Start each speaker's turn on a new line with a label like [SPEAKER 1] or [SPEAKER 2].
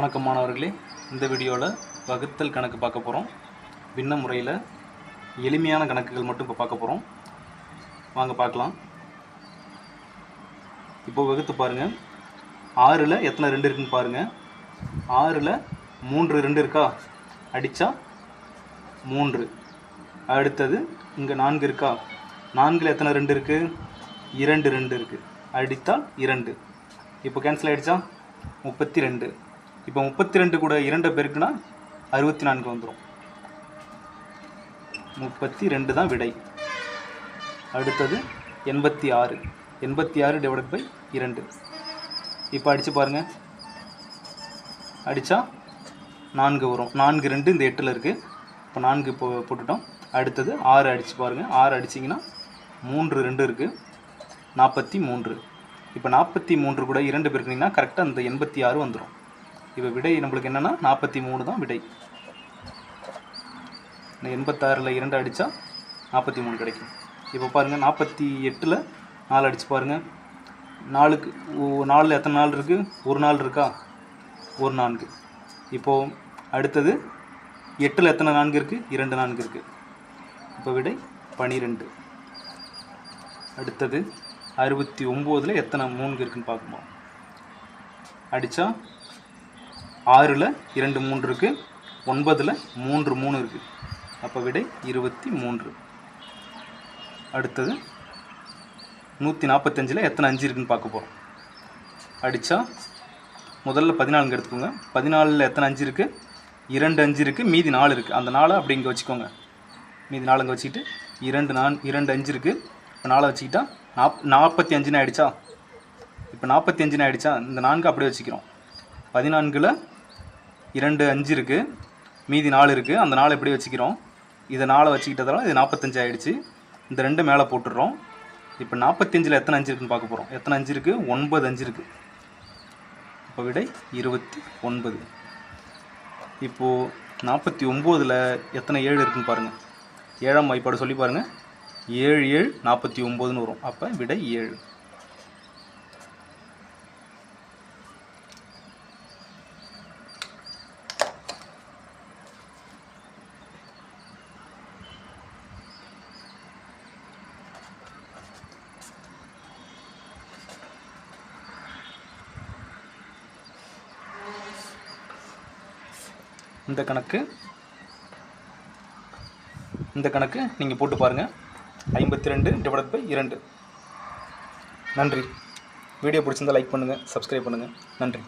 [SPEAKER 1] வணக்கம் மாணவர்களே. இந்த வீடியோவில் வகுத்தல் கணக்கு பார்க்க போகிறோம் பின்ன முறையில் எளிமையான கணக்குகள் மட்டும் இப்போ பார்க்க போகிறோம் வாங்க பார்க்கலாம். இப்போ வகுத்து பாருங்கள் ஆறில் எத்தனை ரெண்டு இருக்குன்னு பாருங்கள் ஆறில் மூன்று ரெண்டு இருக்கா? அடித்தா மூன்று. அடுத்தது இங்கே நான்கு இருக்கா? நான்கில் எத்தனை ரெண்டு இருக்குது இரண்டு ரெண்டு இருக்குது அடித்தால் இரண்டு. இப்போ கேன்சல் ஆகிடுச்சா முப்பத்தி ரெண்டு. இப்போ முப்பத்தி ரெண்டு கூட இரண்டு பெருக்குனா அறுபத்தி நான்கு வந்துடும் முப்பத்தி ரெண்டு தான் விடை. அடுத்தது எண்பத்தி ஆறு. எண்பத்தி ஆறு டிவைட் பை இரண்டு. இப்போ அடித்து பாருங்கள் அடித்தா நான்கு வரும். நான்கு ரெண்டு இந்த எட்டில் இருக்குது இப்போ நான்கு போ போட்டுட்டோம். அடுத்தது ஆறு அடித்து பாருங்கள் ஆறு அடிச்சிங்கன்னா மூன்று ரெண்டு இருக்குது நாற்பத்தி மூன்று. இப்போ நாற்பத்தி மூன்று கூட இரண்டு பேருக்குனிங்கன்னா கரெக்டாக அந்த எண்பத்தி ஆறு வந்துடும் இப்போ விடை நம்மளுக்கு என்னென்னா நாற்பத்தி மூணு தான் விடை. எண்பத்தாறில் இரண்டு அடித்தா நாற்பத்தி மூணு கிடைக்கும். இப்போ பாருங்கள் நாற்பத்தி எட்டில் நாலு அடித்து பாருங்கள் நாலுக்கு ஓ- நாலில் எத்தனை நாள் இருக்குது ஒரு நாள் இருக்கா? ஒரு நான்கு. இப்போது அடுத்தது எட்டில் எத்தனை நான்கு இருக்குது இரண்டு நான்கு இருக்குது இப்போ விடை பனிரெண்டு. அடுத்தது அறுபத்தி ஒம்போதில் எத்தனை மூணு இருக்குன்னு பார்க்குமா அடித்தா ஆறில் இரண்டு மூன்று இருக்குது ஒன்பதில் மூன்று மூணு இருக்குது அப்போ விடை இருபத்தி மூன்று. அடுத்தது நூற்றி நாற்பத்தஞ்சில் எத்தனை அஞ்சு இருக்குன்னு பார்க்க போகிறோம் அடித்தா முதல்ல பதினாலுங்க எடுத்துக்கோங்க. பதினாலில் எத்தனை அஞ்சு இருக்குது இரண்டு அஞ்சு இருக்குது மீதி நாலு இருக்குது அந்த நாளை அப்படி இங்கே வச்சுக்கோங்க. மீதி நாலுங்க வச்சுக்கிட்டு இரண்டு நான் இரண்டு அஞ்சு இருக்குது இப்போ நாளை வச்சுக்கிட்டா நாப் நாற்பத்தி அஞ்சுன்னு ஆயிடுச்சா? இப்போ நாற்பத்தி அஞ்சுன்னு ஆயிடுச்சா? இந்த நான்கு அப்படியே வச்சுக்கிறோம். பதினான்கில் இரண்டு அஞ்சு இருக்குது மீதி நாலு இருக்குது அந்த நாலு எப்படி வச்சுக்கிறோம். இதை நாளை வச்சுக்கிட்டதால இது நாற்பத்தஞ்சு ஆகிடுச்சு இந்த ரெண்டு மேலே போட்டுடுறோம். இப்போ நாற்பத்தஞ்சில் எத்தனை அஞ்சு இருக்குன்னு பார்க்க போகிறோம் எத்தனை அஞ்சு இருக்குது ஒன்பது அஞ்சு இருக்குது இப்போ விடை இருபத்தி ஒன்பது. இப்போது நாற்பத்தி ஒம்போதில் எத்தனை ஏழு இருக்குன்னு பாருங்கள் ஏழாம் வாய்ப்பாடு சொல்லி பாருங்கள் ஏழு ஏழு நாற்பத்தி ஒம்போதுன்னு வரும். அப்போ விடை ஏழு. இந்த கணக்கு இந்த கணக்கு நீங்கள் போட்டு பாருங்கள் ஐம்பத்தி ரெண்டு டிவைட் பை இரண்டு. நன்றி. வீடியோ பிடிச்சிருந்தா லைக் பண்ணுங்கள் சப்ஸ்கிரைப் பண்ணுங்கள் நன்றி.